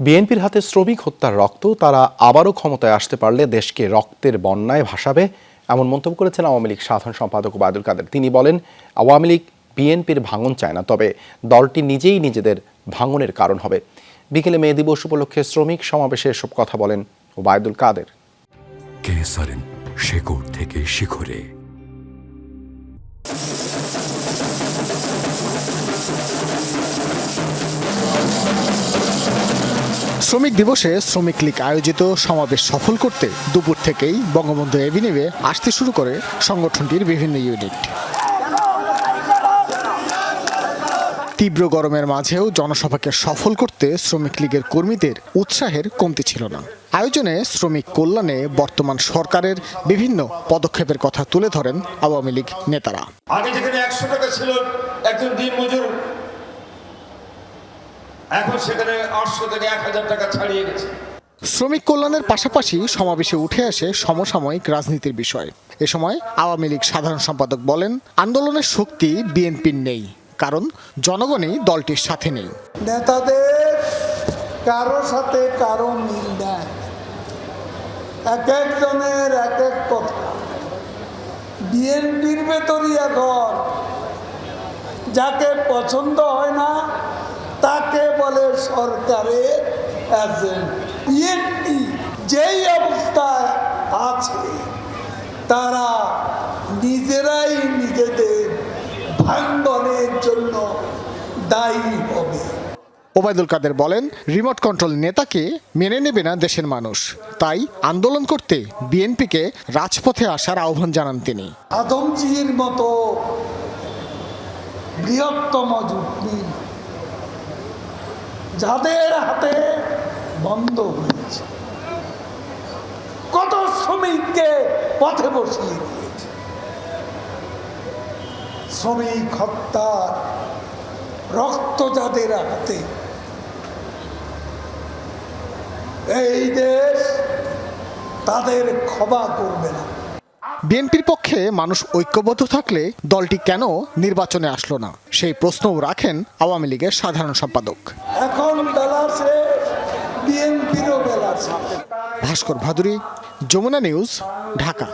বিএনপির হাতে শ্রমিক হত্যার রক্ত, তারা আবারও ক্ষমতায় আসতে পারলে দেশকে রক্তের বন্যায় ভাসাবে, এমন মন্তব্য করেছেন আওয়ামী লীগ সাধারণ সম্পাদক ওবায়দুল কাদের। তিনি বলেন, আওয়ামী লীগ বিএনপির ভাঙন চায় না, তবে দলটি নিজেই নিজেদের ভাঙনের কারণ হবে। বিকেলে মে দিবস উপলক্ষে শ্রমিক সমাবেশে এসব কথা বলেন ওবায়দুল কাদের। শেকড় থেকে শিখরে শ্রমিক দিবসে শ্রমিক লীগ আয়োজিত সমাবেশ সফল করতে দুপুর থেকেই বঙ্গবন্ধু এভিনিউয়ে আসতে শুরু করে সংগঠনটির বিভিন্ন ইউনিট। তীব্র গরমের মাঝেও জনসভাকে সফল করতে শ্রমিক লীগের কর্মীদের উৎসাহের কমতি ছিল না। আয়োজনে শ্রমিক কল্যাণে বর্তমান সরকারের বিভিন্ন পদক্ষেপের কথা তুলে ধরেন আওয়ামী লীগ নেতারা। আগে যেখানে একশো টাকা ছিল, একজন দিন মজুর এখন সেখানে আটশো থেকে এক হাজার টাকা ছাড়িয়ে গেছে। শ্রমিক কল্যাণের পাশাপাশি সমাবেশে উঠে আসে সমসাময়িক রাজনীতির বিষয়। এ সময় আওয়ামী লীগ সাধারণ সম্পাদক বলেন আন্দোলনের শক্তি বিএনপির নেই কারণ জনগণই দলটির সাথে নেই। নেতাদের কারও সাথে কারও মিল নেই। এক একজনের এক এক কথা। বিএনপির ভেতরই এখন যাকে পছন্দ হয় না সরকারের এজেন্ট বিএনপি যেই অবস্থায় আছে তারা নিজেরাই নিজেদের ভাঙ্গনের জন্য দায়ী হবে। ওবায়দুল কাদের বলেন রিমোট কন্ট্রোল নেতাকে মেনে নেবে না দেশের মানুষ। তাই আন্দোলন করতে বিএনপিকে রাজপথে আসার আহ্বান জানান তিনি। আদমজির মতো বৃহত্তম জুটমি যাদের হাতে বন্ধ হয়েছে, কত শ্রমিককে পথে বসিয়ে দিয়েছে। শ্রমিক হত্যার রক্ত যাদের হাতে, এই দেশ তাদের ক্ষমা করবে না। বিএনপির পক্ষে মানুষ ঐক্যবদ্ধ থাকলে দলটি কেন নির্বাচনে আসলো না? সেই প্রশ্নও রাখেন আওয়ামী লীগের সাধারণ সম্পাদক। এখন ভাস্কর ভাদুরী যমুনা নিউজ ঢাকা।